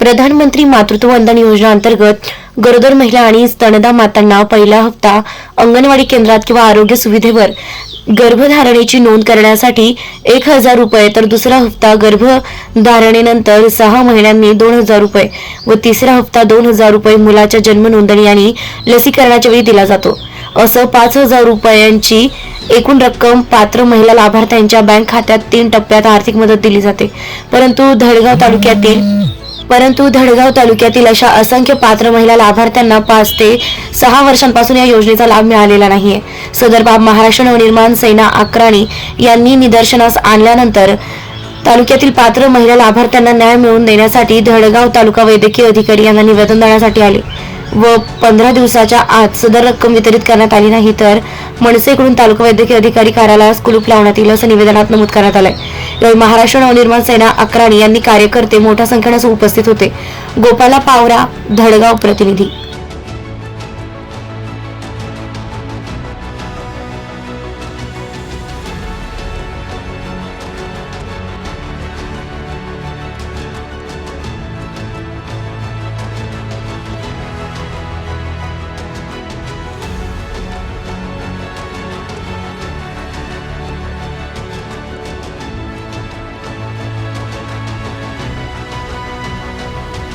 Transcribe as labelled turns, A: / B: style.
A: प्रधानमंत्री मातृत्व वंदन योजना अंतर्गत गरोदर महिला आणि स्तनदा मातांना पहिला हप्ता अंगणवाडी केंद्रात किंवा आरोग्य सुविधेवर गर्भधारणेची नोंद करण्यासाठी एक हजार रुपये तर दुसरा हप्ता गर्भधारणेनंतर सहा महिन्यांनी दोन हजार रुपये व तिसरा हप्ता दोन हजार रुपये मुलाच्या जन्म नोंदणी आणि लसीकरणाच्या वेळी दिला जातो. असं पाच हजार रुपयांची एकूण रक्कम पात्र महिला लाभार्थ्यांच्या बँक खात्यात तीन टप्प्यात आर्थिक मदत दिली जाते. परंतु धडगाव तालुक्यातील परंतु धडगाव तालुक्यातील अशा असंख्य पात्र महिला लाभार्थ्यांना पाच ते सहा वर्षांपासून या योजनेचा लाभ मिळालेला नाहीये. सदर बाब महाराष्ट्र नवनिर्माण सेना आक्राणी यांनी निदर्शनास आणल्यानंतर तालुक्यातील पात्र महिला लाभार्थ्यांना न्याय मिळवून देण्यासाठी धडगाव तालुका वैद्यकीय अधिकारी यांना निवेदन देण्यासाठी आले. व पंधरा दिवसाच्या आत सदर रक्कम वितरित करण्यात आली नाही तर मनसेकडून तालुका वैद्यकीय अधिकारी कार्यालयास कुलूप लावण्यात येईल असं निवेदनात नमूद करण्यात आलंय. यावेळी महाराष्ट्र नवनिर्माण सेना अकराणी यांनी कार्यकर्ते मोठ्या संख्येने उपस्थित होते. गोपाला पावरा धडगाव प्रतिनिधी.